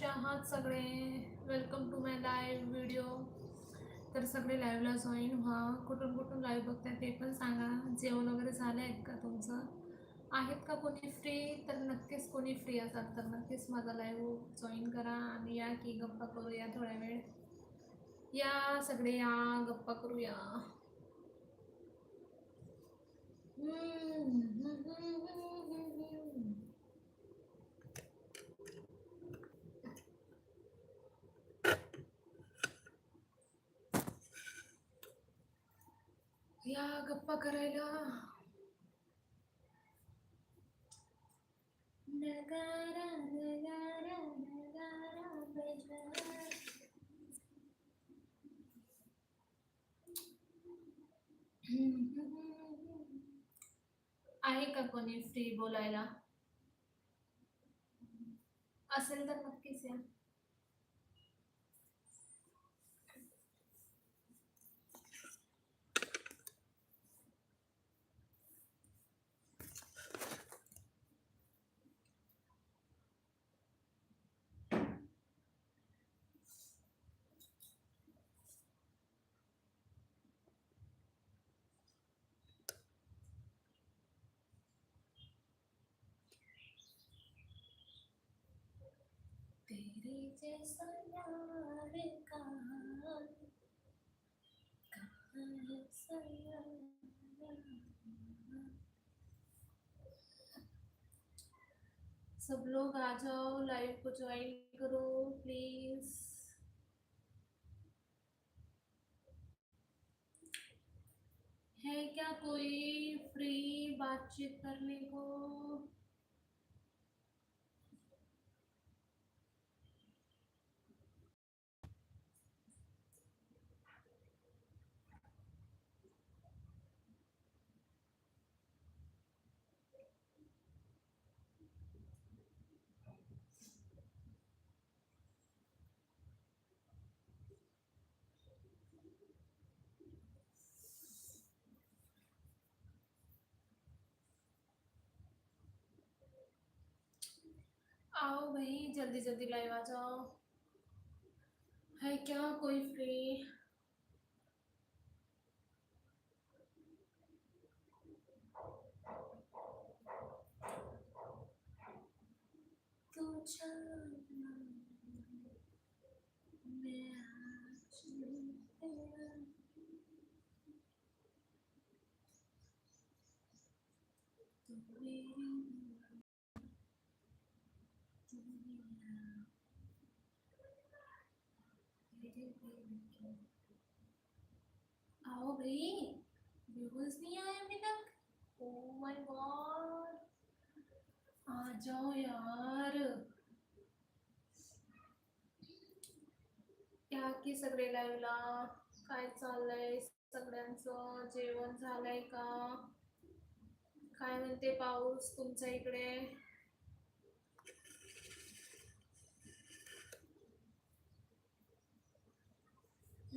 कसे आहात सगळे? Welcome to my live video तर सगळे लाईव्हला जॉईन व्हा. कुठून कुठून लाईव्ह बघताय ते पण सांगा. जेवण वगैरे झालं आहेत का तुमचं? आहेत का कोणी फ्री तर नक्कीच कोणी फ्री असतात तर नक्कीच माझा लाईव्ह जॉईन करा आणि या की गप्पा करूया थोड्या वेळ. या सगळे या गप्पा करूया. गप्पा करायला. नगारा नगारा नगारा बजारा. आहे का कोणी फ्री बोलायला? असेल तर नक्कीच या. तेरे जैसा यार कहाँ कहाँ? सब लोग आ जाओ लाइव को ज्वाइन करो प्लीज़ है क्या कोई फ्री बातचीत करने को आओ भाई जल्दी जल्दी लाइव आ जाओ है क्या कोई फ्री तू जाना मैं आज तेरा आओ भाई व्यूवर्स नहीं आए अभी तक? ओ माय गॉड आ जाओ यार। या की सगळे लाईव्हला काय चाललंय सगळ्यांचं? जेवण झालंय का? काय म्हणते पाऊस तुमच्या इकडे?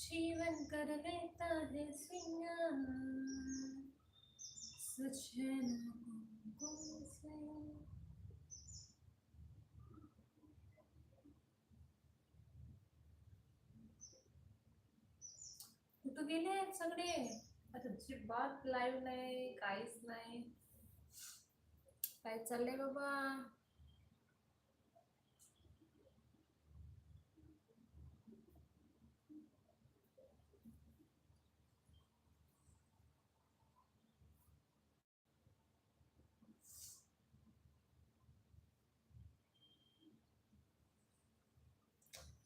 जीवन कर लेता है सिंगार सच है ना से कुठं गेले आहेत सगळे? आता अजिबात लाईव्ह नाही काहीच नाही. काय चाललंय बाबा?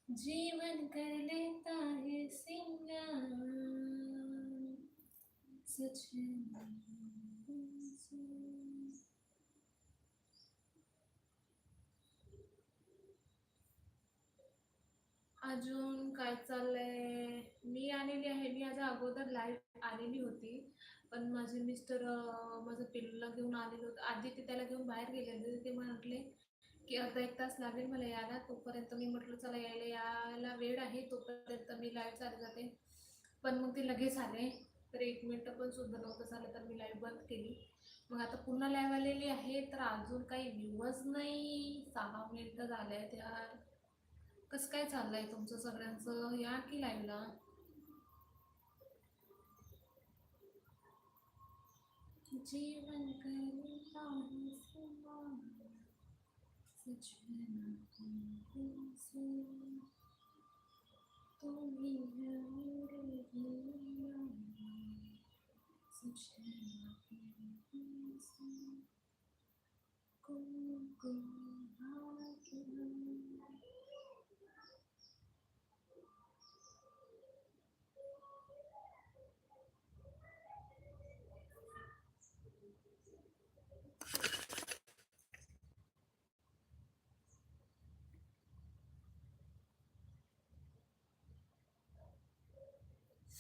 जीवन कर लेता है सिंगार सच अजून काय चाललंय? मी आलेली आहे. मी आज अगोदर लाईव्ह आलेली होती. पण माझे मिस्टर माझं पिल्लूला घेऊन आलेले होते. आधी ते त्याला घेऊन बाहेर गेलेले होते. ते म्हटले की अर्धा एक तास लागेल मला यायला. तोपर्यंत मी म्हटलं चला यायला यायला वेळ आहे. तोपर्यंत मी लाईव्ह चालू जाते. पण मग ते लगेच आले. तर एक मिनटं पण सुद्धा नव्हतं झालं तर मी लाईव्ह बंद केली. मग आता पुन्हा लाईव्ह आलेली आहे तर अजून काही व्ह्यूज नाही. सहा मिनटं झाले आहेत यार. कसं काय चाललं आहे तुमचं सगळ्यांचं? या की लाईव्हला जीवन 似觉那黄昏色，冬夜无日一样浓，似觉那黄昏色，公公。